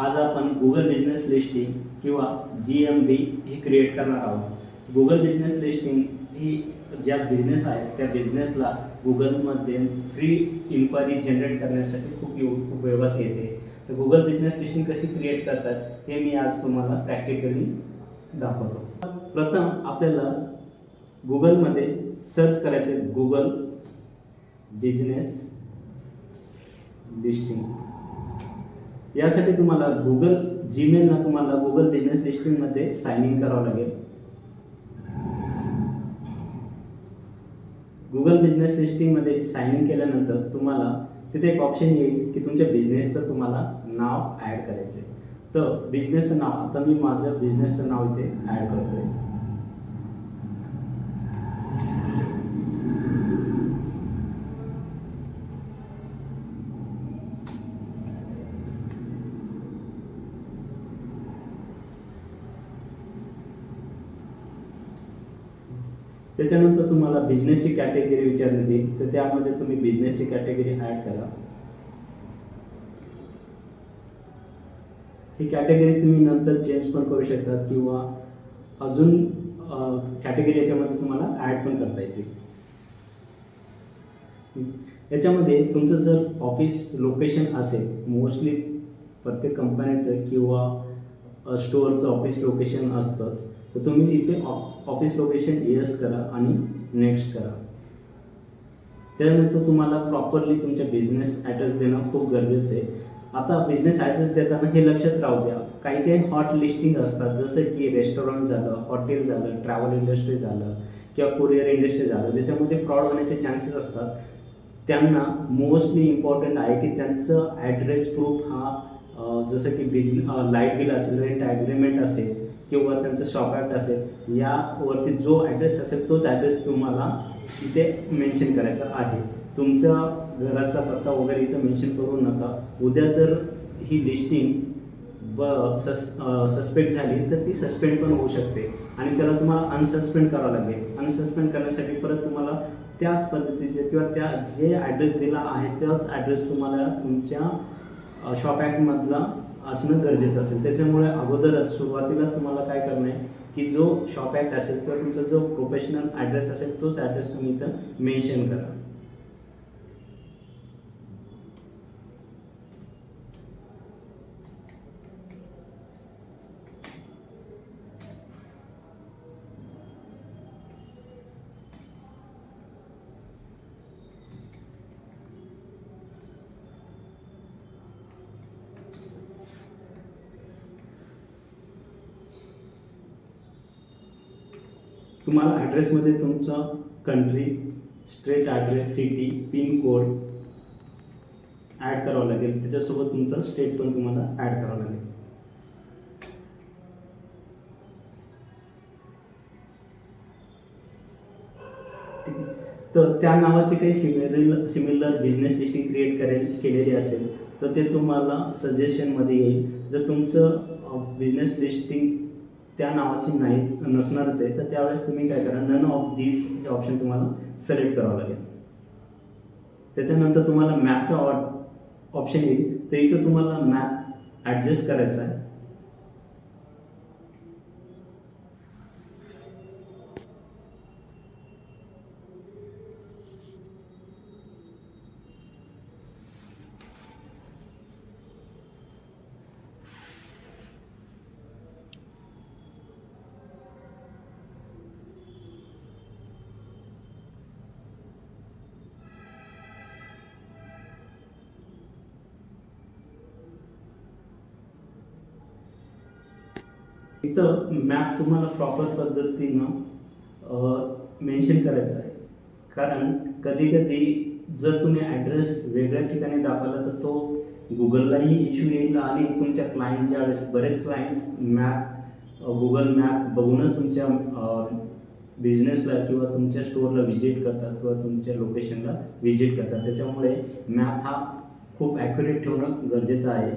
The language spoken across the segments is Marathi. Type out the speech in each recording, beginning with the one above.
आज आपण गुगल बिझनेस लिस्टिंग किंवा जी एम बी हे क्रिएट करणार आहोत. गुगल बिझनेस लिस्टिंग ही ज्या बिझनेस आहेत त्या बिझनेसला गुगलमध्ये फ्री इन्क्वायरी जनरेट करण्यासाठी खूप यु उपयोगात येते. तर गुगल बिझनेस लिस्टिंग कशी क्रिएट करतात हे मी आज तुम्हाला प्रॅक्टिकली दाखवतो. प्रथम आपल्याला गुगलमध्ये सर्च करायचे गुगल बिझनेस लिस्टिंग यासाठी तुम्हाला गुगल जीमेलला तुम्हाला गुगल बिझनेस लिस्टिंगमध्ये साइन इन करावं लागेल. गुगल बिझनेस लिस्टिंगमध्ये साइन इन केल्यानंतर तुम्हाला तिथे एक ऑप्शन येईल की तुमच्या बिझनेसचं तुम्हाला नाव ॲड करायचं आहे तर बिझनेसचं नाव आता मी माझं बिझनेसचं नाव इथे ॲड करतोय. त्याच्यानंतर तुम्हाला बिझनेसची कॅटेगरी विचारली येईल. तर त्यामध्ये तुम्ही बिझनेसची कॅटेगरी ॲड करा. ही कॅटेगरी तुम्ही नंतर चेंज पण करू शकता किंवा अजून कॅटेगरी याच्यामध्ये तुम्हाला ॲड पण करता येते याच्यामध्ये तुमचं जर ऑफिस लोकेशन असेल मोस्टली प्रत्येक कंपन्याचं किंवा स्टोअरचं ऑफिस लोकेशन असतंच तर तुम्ही इथे ऑफिस लोकेशन येस करा आणि नेक्स्ट करा. त्यानंतर तुम्हाला प्रॉपरली तुमच्या बिझनेस ॲड्रेस देणं खूप गरजेचं आहे. आता बिझनेस ॲड्रेस देताना हे लक्षात राहू द्या. काही काही हॉट लिस्टिंग असतात. जसं की रेस्टॉरंट झालं हॉटेल झालं ट्रॅव्हल इंडस्ट्री झालं किंवा कुरिअर इंडस्ट्री झालं ज्याच्यामध्ये फ्रॉड होण्याचे चान्सेस असतात. त्यांना मोस्टली इम्पॉर्टंट आहे की त्यांचं ॲड्रेस प्रूफ हा जसं की बिझ लाइट बिल असेल रेंट ॲग्रीमेंट असेल किंवा त्यांचं शॉप ॲक्ट असेल यावरती जो ॲड्रेस असेल तोच ॲड्रेस तुम्हाला इथे मेन्शन करायचा आहे. तुमच्या घराचा पत्ता वगैरे इथं मेन्शन करू नका. उद्या जर ही लिस्टिंग ब सस सस्पेंड झाली तर ती सस्पेंड पण होऊ शकते. आणि त्याला तुम्हाला अनसस्पेंड करावं लागेल. अनसस्पेंड करण्यासाठी परत तुम्हाला त्याच पद्धतीचे किंवा त्या जे ॲड्रेस दिला आहे त्याच ॲड्रेस तुम्हाला तुमच्या शॉप ॲक्टमधला असणं गरजेचं असेल. त्याच्यामुळे अगोदरच सुरुवातीलाच तुम्हाला काय करणं आहे की जो शॉप ॲक्ट असेल किंवा तुमचा जो प्रोफेशनल ॲड्रेस असेल तोच ॲड्रेस तुम्ही इथं मेन्शन करा. तुम्हाला ॲड्रेसमध्ये तुमचा country street address city pin code add करावं लागेल. त्याच्यासोबत तुमचा स्टेट पण तुम्हाला ॲड करावं लागेल. ठीक आहे. तर त्या नावाचे काही similar similar business listing create करेल केलेली असेल तर ते तुम्हाला सजेशनमध्ये येईल. जर तुमचं बिझनेस लिस्टिंग त्या नावाची नाहीच नसणारच आहे. तर त्यावेळेस तुम्ही काय करा नन ऑफ दीज हे ऑप्शन तुम्हाला सिलेक्ट करावं लागेल. त्याच्यानंतर तुम्हाला मॅपचा ऑप्शन येईल. तर इथं तुम्हाला मॅप ॲडजस्ट करायचा आहे. इथं मॅप तुम्हाला प्रॉपर पद्धतीनं मेन्शन करायचं आहे. कारण कधी कधी जर तुम्ही ॲड्रेस वेगळ्या ठिकाणी दाखवला तर तो गुगललाही इश्यू येईल आणि तुमच्या क्लायंटच्या वेळेस बरेच क्लायंट्स मॅप गुगल मॅप बघूनच तुमच्या बिझनेसला किंवा तुमच्या स्टोअरला व्हिजिट करतात किंवा तुमच्या लोकेशनला व्हिजिट करतात. त्याच्यामुळे मॅप हा खूप ॲक्युरेट ठेवणं गरजेचं आहे.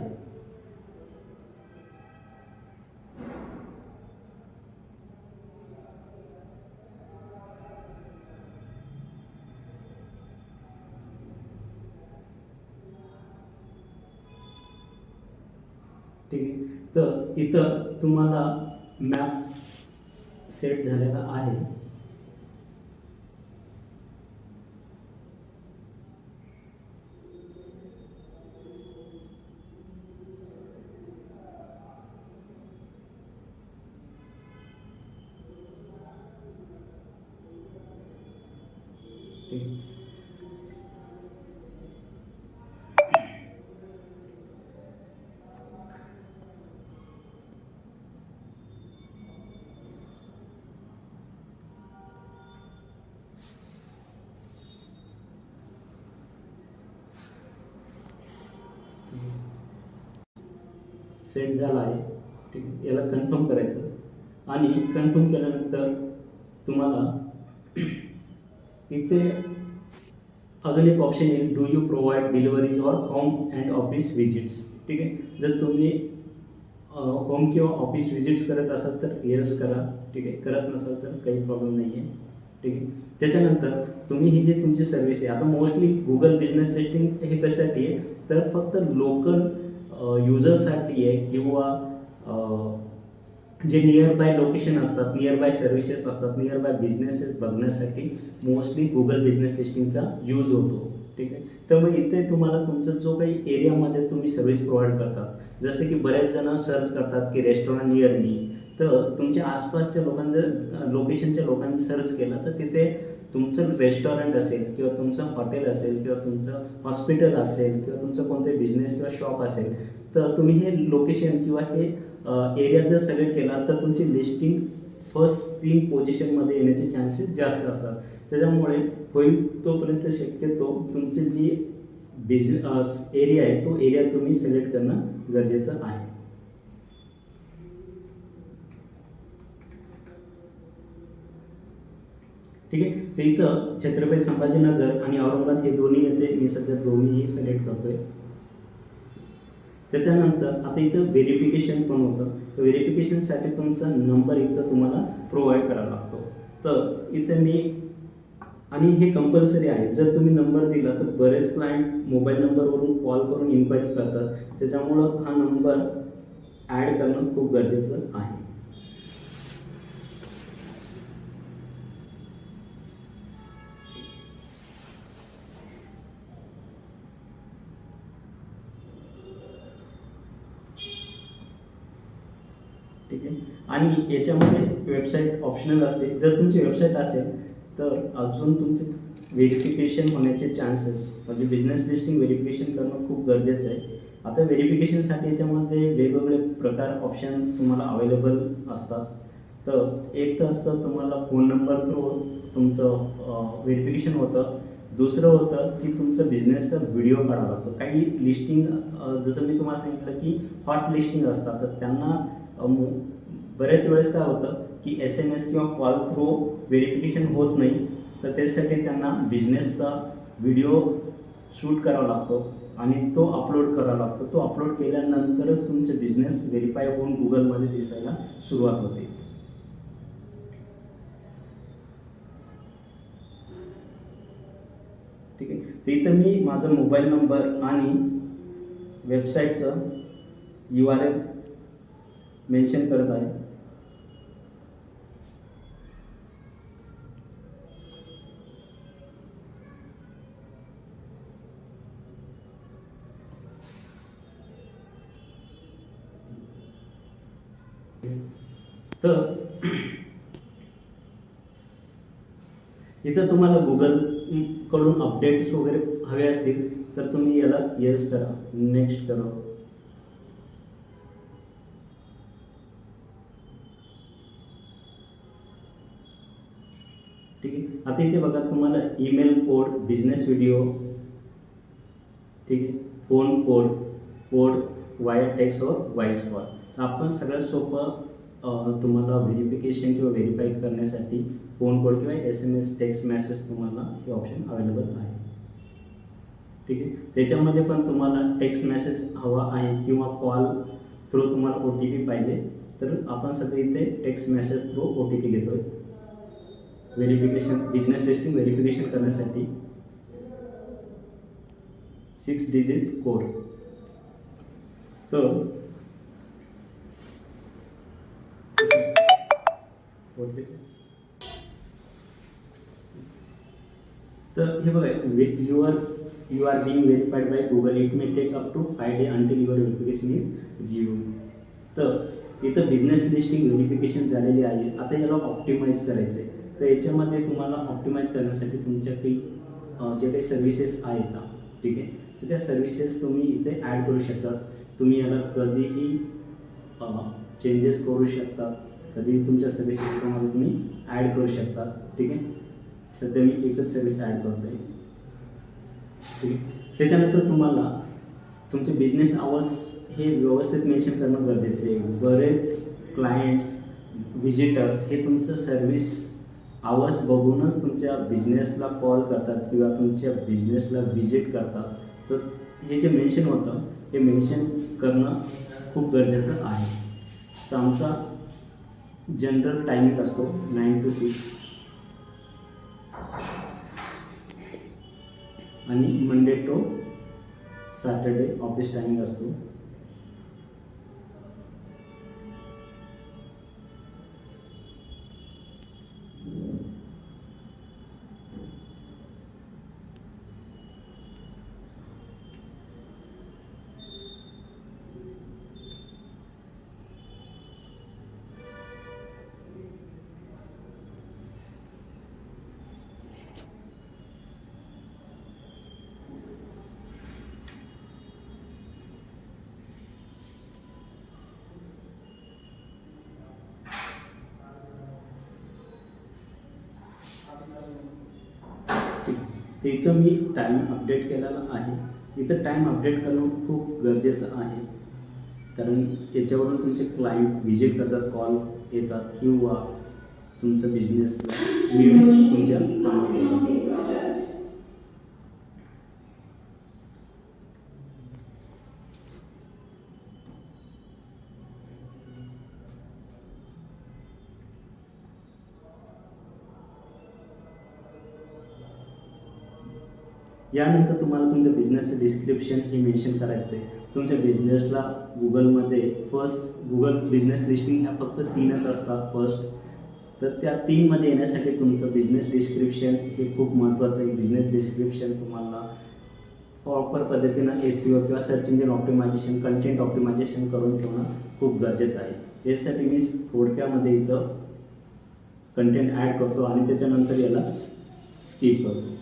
तर इथं तुम्हाला मॅप सेट झालेला आहे. सेट झाला आहे. ठीक आहे? याला कन्फर्म करायचं. आणि कन्फर्म केल्यानंतर तुम्हाला इथे अजून एक ऑप्शन येईल do you provide deliveries or home and office visits ठीक आहे? जर तुम्ही होम किंवा ऑफिस विजिट्स करत असाल तर येस करा. ठीक आहे? करत नसाल तर काही प्रॉब्लेम नाही आहे ठीक आहे? त्याच्यानंतर तुम्ही ही जी तुमची सर्व्हिस आहे आता मोस्टली गुगल बिझनेस लिस्टिंग हे कशासाठी आहे? तर फक्त लोकल युजर्ससाठी आहे किंवा जे नियर बाय लोकेशन असतात नियर बाय सर्व्हिसेस असतात नियर बाय बिझनेसेस बघण्यासाठी मोस्टली गुगल बिझनेस लिस्टिंगचा यूज होतो. ठीक आहे? तर मग इथे तुम्हाला तुमचं जो काही एरियामध्ये तुम्ही सर्व्हिस प्रोव्हाइड करतात जसे की बरेच जण सर्च करतात की रेस्टॉरंट नियर मी तर तुमच्या आसपासच्या लोकांचं लोकेशनच्या लोकांनी सर्च केलं तर तिथे तुमचं रेस्टॉरंट असेल किंवा तुमचं हॉटेल असेल किंवा तुमचं हॉस्पिटल असेल किंवा तुमचं कोणते बिझनेस किंवा शॉप असेल तर तुम्ही हे लोकेशन किंवा हे एरिया जर सिलेक्ट केला तर तुमची लिस्टिंग फर्स्ट तीन पोझिशनमध्ये येण्याचे चान्सेस जास्त असतात. त्याच्यामुळे होईल तोपर्यंत शक्यतो तुमची जी बिझनेस एरिया आहे तो एरिया तुम्ही सिलेक्ट करणं गरजेचं आहे. ठीक आहे? तर इथं छत्रपती संभाजीनगर आणि औरंगाबाद हे दोन्ही येते. मी सध्या दोन्हीही सिलेक्ट करतोय. त्याच्यानंतर आता इथं व्हेरिफिकेशन पण होतं. तर व्हेरिफिकेशनसाठी तुमचा नंबर इथं तुम्हाला प्रोव्हाइड करावा लागतो. तर इथं मी आणि हे कंपल्सरी आहे. जर तुम्ही नंबर दिला तर बरेच क्लायंट मोबाईल नंबरवरून कॉल करून इन्क्वायरी करतात. त्याच्यामुळं हा नंबर ॲड करणं खूप गरजेचं आहे. आणि याच्यामध्ये वेबसाईट ऑप्शनल असते. जर तुमची वेबसाईट असेल तर अजून तुमचे व्हेरिफिकेशन होण्याचे चान्सेस म्हणजे बिझनेस लिस्टिंग व्हेरिफिकेशन करणं खूप गरजेचं आहे. आता व्हेरिफिकेशनसाठी याच्यामध्ये वेगवेगळे प्रकार ऑप्शन तुम्हाला अवेलेबल असतात. तर एक तर असतं तुम्हाला फोन नंबर थ्रू तुमचं व्हेरिफिकेशन होतं. दुसरं होतं की तुमचं बिझनेसचा व्हिडिओ काढावा लागतो. काही लिस्टिंग जसं मी तुम्हाला सांगितलं की हॉट लिस्टिंग असतात तर त्यांना बऱ्याच वेळेस काय होतं की एस एम एस किंवा कॉल थ्रू व्हेरिफिकेशन होत नाही तर त्यासाठी त्यांना बिझनेसचा व्हिडिओ शूट करावा लागतो आणि तो अपलोड करावा लागतो. तो अपलोड केल्यानंतरच तुमचे बिझनेस व्हेरीफाय होऊन गुगलमध्ये दिसायला सुरुवात होते. ठीक आहे? तिथं मी माझा मोबाईल नंबर आणि वेबसाईटचं यू आर एल मेन्शन करत आहे. तर इथं तुम्हाला गुगलकडून अपडेट्स वगैरे हवे असतील तर तुम्ही याला येस करा नेक्स्ट करा. ठीक आहे? आता इथे बघा तुम्हाला ईमेल कोड बिझनेस व्हिडिओ ठीक आहे? Phone code code via text or voice call आपण सगळ्यात सोपं तुम्हाला व्हेरिफिकेशन किंवा व्हेरीफाय करण्यासाठी फोन कोड किंवा S M S text message तुम्हाला हे ऑप्शन अवेलेबल आहे. ठीक आहे? त्याच्यामध्ये पण तुम्हाला टेक्स्ट मेसेज हवा आहे किंवा कॉल थ्रू तुम्हाला ओ टी पी पाहिजे तर आपण सध्या इथे text message through O T P घेतोय. व्हेरिफिकेशन बिझनेस टेस्टिंग व्हेरिफिकेशन करण्यासाठी सिक्स डिजिट कोड तर तर हे बघा your you are being verified by Google it may take up to five day until your verification is geo तर इथं बिझनेस लिस्टिंग व्हेरिफिकेशन झालेली आहे. आता याला ऑप्टिमाइज करायचं आहे. तर याच्यामध्ये तुम्हाला ऑप्टिमाइज करण्यासाठी तुमच्या काही जे काही सर्व्हिसेस आहेत ठीक आहे? तर त्या सर्व्हिसेस तुम्ही इथे ॲड करू शकता. तुम्ही याला कधीही चेंजेस करू शकता. कधीही तुमच्या सर्व्हिसेसमध्ये तुम्ही ॲड करू शकता. ठीक आहे? सध्या मी एकच सर्व्हिस ॲड करतो आहे ठीक आहे? त्याच्यानंतर तुम्हाला तुमचे बिझनेस आवर्स हे व्यवस्थित मेन्शन करणं गरजेचे आहे. बरेच क्लायंट्स विजिटर्स हे तुमचं सर्व्हिस आवर्स बघूनच तुमच्या बिझनेसला कॉल करतात किंवा तुमच्या बिझनेसला व्हिजिट करतात. तर हे जे मेन्शन होतं हे मेन्शन करणं खूप गरजेचं आहे. तर आमचा जनरल टायमिंग असतो नाईन टू सिक्स आणि Monday to Saturday office timing असतो. तर इथं मी टाईम अपडेट केलेला आहे. इथं टाईम अपडेट करणं खूप गरजेचं आहे. कारण याच्यावरून तुमचे क्लायंट व्हिजिट करतात कॉल येतात किंवा तुमचं बिझनेसला नीड्स तुमच्या यानंतर तुम्हाला तुमच्या बिझनेसचं डिस्क्रिप्शन हे मेन्शन करायचं आहे तुमच्या बिझनेसला गुगलमध्ये फर्स्ट गुगल बिझनेस लिस्टिंग ह्या फक्त तीनच असतात. फर्स्ट तर त्या तीनमध्ये येण्यासाठी तुमचं बिझनेस डिस्क्रिप्शन हे खूप महत्त्वाचं आहे. बिझनेस डिस्क्रिप्शन तुम्हाला प्रॉपर पद्धतीनं ए सी ओ किंवा search engine optimisation content optimisation करून ठेवणं खूप गरजेचं आहे. यासाठी मी थोडक्यामध्ये इथं कंटेंट ॲड करतो आणि त्याच्यानंतर याला स्किप करतो.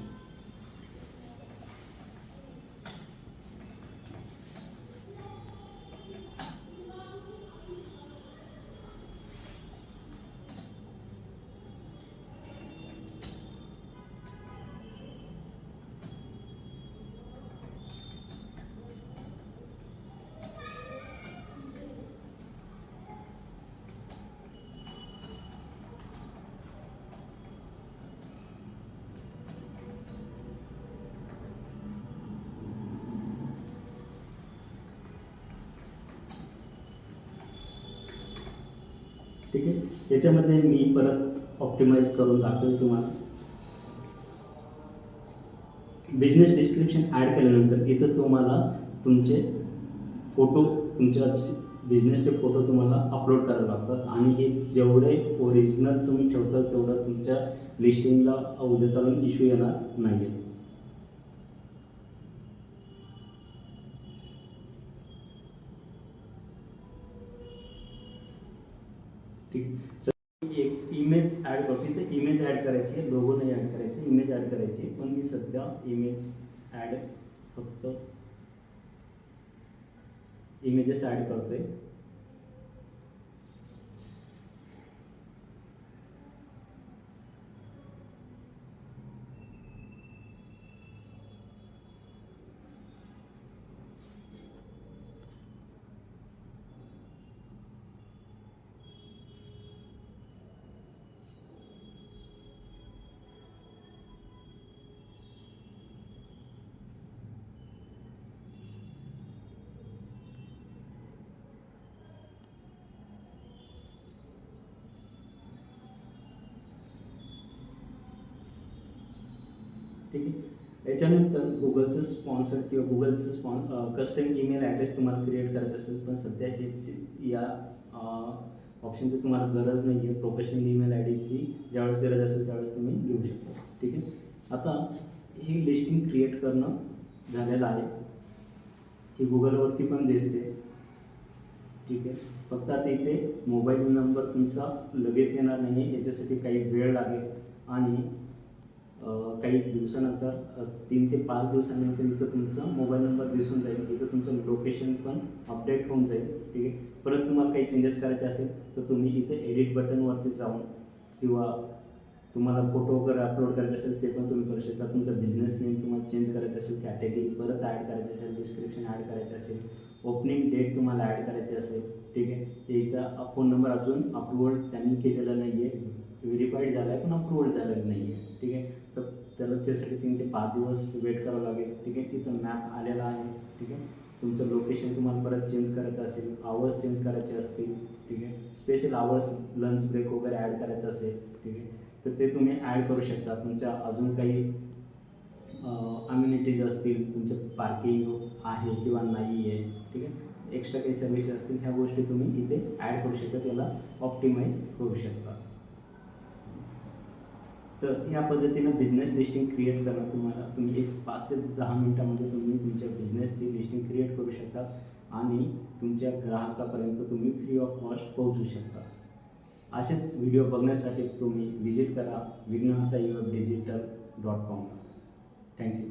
ठीक आहे? याच्यामध्ये मी परत ऑप्टिमाइज करून दाखवेल तुम्हाला. बिझनेस डिस्क्रिप्शन ॲड केल्यानंतर इथं तुम्हाला तुमचे फोटो तुमच्या बिझनेसचे फोटो तुम्हाला अपलोड करावे लागतात. आणि हे जेवढे ओरिजिनल तुम्ही ठेवता तेवढं तुमच्या लिस्टिंगला उद्या चालून इश्यू येणार नाही आहे ठीक सर एक इमेज ॲड करतो. इथे इमेज ॲड करायची आहे लोगो नाही ॲड करायची इमेज ॲड करायची आहे. पण मी सध्या इमेज ॲड फक्त इमेजेस ॲड करतोय. ठीक आहे? याच्यानंतर गुगलचं स्पॉन्सर किंवा गुगलचं स्पॉन कस्टम ईमेल ॲड्रेस तुम्हाला क्रिएट करायचं असेल पण सध्या हे या ऑप्शनची तुम्हाला गरज नाही आहे प्रोफेशनल ईमेल आय डीची ज्यावेळेस गरज असेल त्यावेळेस तुम्ही घेऊ शकता. ठीक आहे? आता ही लिस्टिंग क्रिएट करणं झालेलं आहे. ही गुगलवरती पण दिसते. ठीक आहे? फक्त आता इथे मोबाईल नंबर तुमचा लगेच येणार नाही याच्यासाठी काही वेळ लागेल. आणि काही दिवसानंतर तीन ते पाच दिवसानंतर इथं तुमचा मोबाईल नंबर दिसून जाईल. इथं तुमचं लोकेशन पण अपडेट होऊन जाईल. ठीक आहे? परत तुम्हाला काही चेंजेस करायचे असेल तर तुम्ही इथे एडिट बटनवरती जाऊन किंवा तुम्हाला फोटो वगैरे अपलोड करायचे असेल ते पण तुम्ही करू शकता. तुमचा बिझनेस नेम तुम्हाला चेंज करायचं असेल कॅटेगरी परत ॲड करायचं असेल डिस्क्रिप्शन ॲड करायचं असेल ओपनिंग डेट तुम्हाला ॲड करायची असेल. ठीक आहे? इथं फोन नंबर अजून अप्रुव्हल त्यांनी केलेला नाही आहे व्हेरीफाईड झाला आहे पण अप्रुव्हल झालेलं नाही आहे ठीक आहे? तर त्याला त्याच्यासाठी तीन ते पाच दिवस वेट करावं लागेल. ठीक आहे? तिथं मॅप आलेला आहे. ठीक आहे? तुमचं लोकेशन तुम्हाला परत चेंज करायचं असेल आवर्स चेंज करायचे असतील. ठीक आहे? स्पेशल आवर्स लंच ब्रेक वगैरे ॲड करायचं असेल. ठीक आहे? तर ते तुम्ही ॲड करू शकता. तुमच्या अजून काही अम्युनिटीज असतील तुमचं पार्किंग आहे किंवा नाही आहे. ठीक आहे? एक्स्ट्रा काही सर्व्हिसेस असतील ह्या गोष्टी तुम्ही इथे ॲड करू शकता. त्याला ऑप्टिमाइज करू शकता. तर या पद्धतीनं बिझनेस लिस्टिंग क्रिएट करा तुम्हाला तुम्ही एक पाच ते दहा मिनटामध्ये तुम्ही तुमच्या बिझनेसची लिस्टिंग क्रिएट करू शकता आणि तुमच्या ग्राहकापर्यंत तुम्ही फ्री ऑफ कॉस्ट पोहोचू शकता. असेच व्हिडिओ बघण्यासाठी तुम्ही व्हिजिट करा Vighnaharta your digital dot com thank you